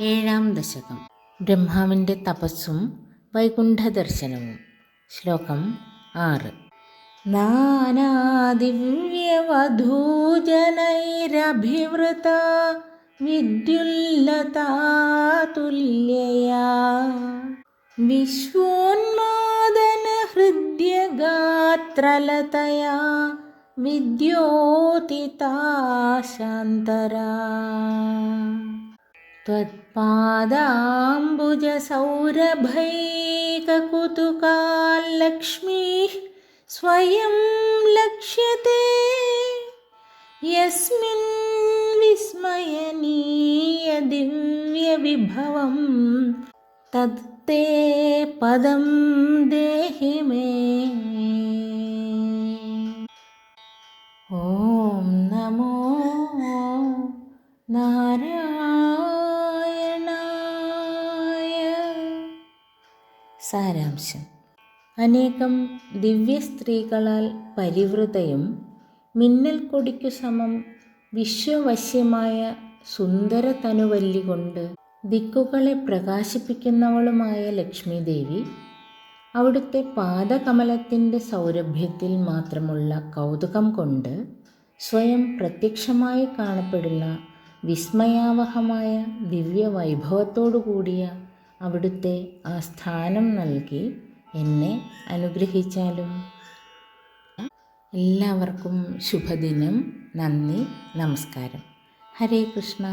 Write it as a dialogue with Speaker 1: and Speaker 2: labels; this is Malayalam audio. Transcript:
Speaker 1: ഏഴാം ദശകം. ബ്രഹ്മാവിന്റെ തപസ്സും വൈകുണ്ഠ ദർശനവും ശ്ലോകം ആറ്. നാനാദിവ്യവധൂജനൈരഭിവൃത വിദ്യുല്ലതാതുല്യയാ. വിശ്വോന്മാദന ഹൃദ്യഗാത്രലതയാ വിദ്യോതിതാ ശാന്തരാ त्वत्पादाम्बुजसौरभैककुतुकाल्लक्ष्मीः स्वयं लक्ष्यते। यस्मिन् विस्मयनीयदिव्यविभवं तत् ते पदं देहि मे। ॐ नमो नारायण। സാരാംശം. അനേകം ദിവ്യ സ്ത്രീകളാൽ പരിവൃതയും മിന്നൽ കൊടിക്കു സമം വിശ്വവശ്യമായ സുന്ദര തനുവല്ലി കൊണ്ട് ദിക്കുകളെ പ്രകാശിപ്പിക്കുന്നവളുമായ ലക്ഷ്മിദേവി അവിടുത്തെ പാദകമലത്തിന്റെ സൗരഭ്യത്തിൽ മാത്രമുള്ള കൗതുകം കൊണ്ട് സ്വയം പ്രത്യക്ഷമായി കാണപ്പെടുന്ന വിസ്മയാവഹമായ ദിവ്യവൈഭവത്തോടു കൂടിയ അവിടുത്തെ ആ സ്ഥാനം നൽകി എന്നെ അനുഗ്രഹിച്ചാലും. എല്ലാവർക്കും ശുഭദിനം നന്ദി നമസ്കാരം. ഹരേ കൃഷ്ണ.